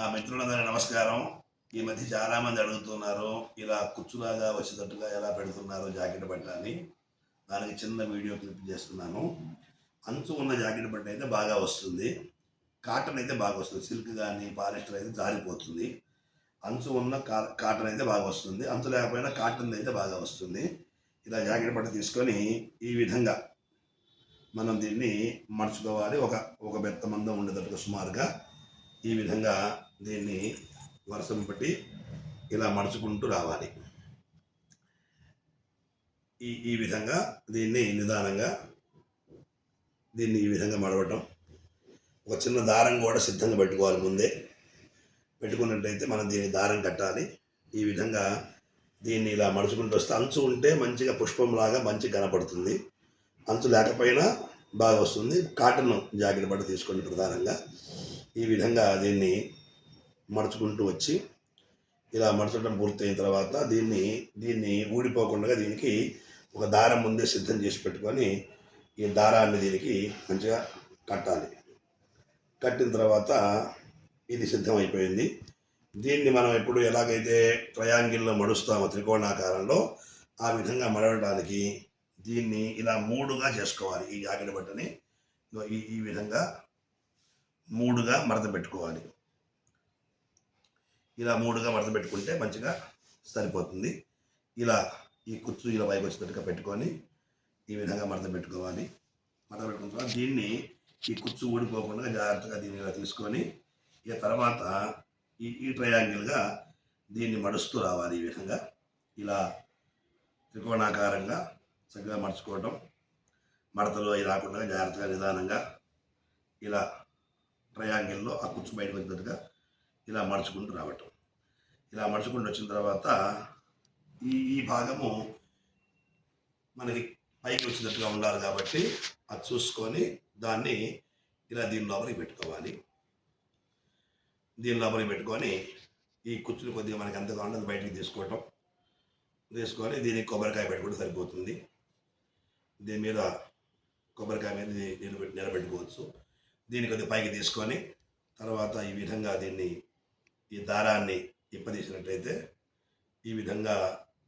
ఆ మిత్రులందరూ నమస్కారం. ఈ మధ్య చాలామంది అడుగుతున్నారు ఇలా కుచ్చులాగా వచ్చేటట్టుగా ఎలా పెడుతున్నారు జాకెట్ బట్ట అని. దానికి చిన్న వీడియో క్లిప్ చేస్తున్నాను. అంచు ఉన్న జాకెట్ బట్ట అయితే బాగా వస్తుంది. కాటన్ అయితే బాగా వస్తుంది. సిల్క్ కానీ పాలిస్టర్ అయితే జారిపోతుంది. అంచు ఉన్న కా కాటన్ అయితే బాగా వస్తుంది. అంచు లేకపోయినా కాటన్ అయితే బాగా వస్తుంది. ఇలా జాకెట్ బట్ట తీసుకొని ఈ విధంగా మనం దీన్ని మడుచుకోవాలి. ఒక ఒక బెత్త మందం ఉండేటట్టుగా సుమారుగా ఈ విధంగా దీన్ని వర్షం బట్టి ఇలా మడుచుకుంటూ రావాలి. ఈ ఈ విధంగా దీన్ని నిదానంగా దీన్ని ఈ విధంగా మడవటం. ఒక చిన్న దారం కూడా సిద్ధంగా పెట్టుకోవాలి ముందే. పెట్టుకున్నట్టయితే మనం దీన్ని దారం కట్టాలి. ఈ విధంగా దీన్ని ఇలా మడుచుకుంటూ వస్తే అంచు ఉంటే మంచిగా పుష్పంలాగా మంచిగా కనపడుతుంది. అంచు లేకపోయినా బాగా వస్తుంది. కాటన్ జాకెట్ బట్ట తీసుకోండి ప్రధానంగా. ఈ విధంగా దీన్ని మడుచుకుంటూ వచ్చి ఇలా మడచడం పూర్తయిన తర్వాత దీన్ని దీన్ని ఊడిపోకుండా దీనికి ఒక దారం ముందే సిద్ధం చేసి పెట్టుకొని ఈ దారాన్ని దీనికి మంచిగా కట్టాలి. కట్టిన తర్వాత ఇది సిద్ధమైపోయింది. దీన్ని మనం ఎప్పుడు ఎలాగైతే ట్రయాంగిల్లో మడుస్తామో త్రికోణాకారంలో ఆ విధంగా మడవడానికి దీన్ని ఇలా మూడుగా చేసుకోవాలి. ఈ జాకెట్ బట్టని. ఈ ఈ విధంగా మూడుగా మడత పెట్టుకోవాలి. ఇలా మూడుగా మడత పెట్టుకుంటే మంచిగా సరిపోతుంది. ఇలా ఈ కుచ్చు ఇలా పైకి వచ్చినట్టుగా పెట్టుకొని ఈ విధంగా మడత పెట్టుకోవాలి. మడత పెట్టుకున్న తర్వాత దీన్ని ఈ కుచ్చు ఊడిపోకుండా జాగ్రత్తగా దీన్ని ఇలా తీసుకొని ఇక తర్వాత ఈ ఈ ట్రయాంగిల్గా దీన్ని మడుస్తూ రావాలి ఈ విధంగా. ఇలా త్రికోణాకారంగా చక్కగా మడుచుకోవటం మడతలు అవి రాకుండా జాగ్రత్తగా నిదానంగా ఇలా ట్రయాంగిల్లో ఆ కుచ్చు బయటకు వచ్చినట్టుగా ఇలా మడుచుకుంటూ రావటం. ఇలా మడుచుకుంటూ వచ్చిన తర్వాత ఈ ఈ భాగము మనకి పైకి వచ్చినట్టుగా ఉండాలి కాబట్టి అది చూసుకొని దాన్ని ఇలా దీని లోపలికి పెట్టుకోవాలి. దీని లోపలికి పెట్టుకొని ఈ కుచ్చులు కొద్దిగా మనకి ఎంత కావాలంటే బయటికి తీసుకోవటం. తీసుకొని దీనికి కొబ్బరికాయ పెట్టుకుంటే సరిపోతుంది. దీని మీద కొబ్బరికాయ మీద నిలబెట్టి నిలబెట్టుకోవచ్చు. దీన్ని కొద్దిగా పైకి తీసుకొని తర్వాత ఈ విధంగా దీన్ని ఈ దారాన్ని ఇప్పదీసినట్టయితే ఈ విధంగా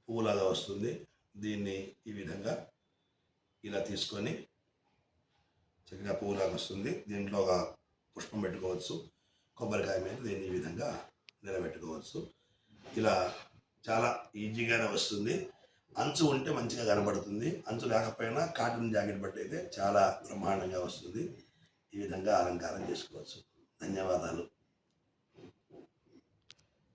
పువ్వులాగా వస్తుంది. దీన్ని ఈ విధంగా ఇలా తీసుకొని చక్కగా పువ్వులాగా వస్తుంది. దీంట్లో ఒక పుష్పం పెట్టుకోవచ్చు. కొబ్బరికాయ మీద దీన్ని ఈ విధంగా నిలబెట్టుకోవచ్చు. ఇలా చాలా ఈజీగానే వస్తుంది. అంచు ఉంటే మంచిగా కనబడుతుంది. అంచు లేకపోయినా కాటన్ జాకెట్ బట్టి అయితే చాలా బ్రహ్మాండంగా వస్తుంది. ఈ విధంగా అలంకారం చేసుకోవచ్చు. ధన్యవాదాలు.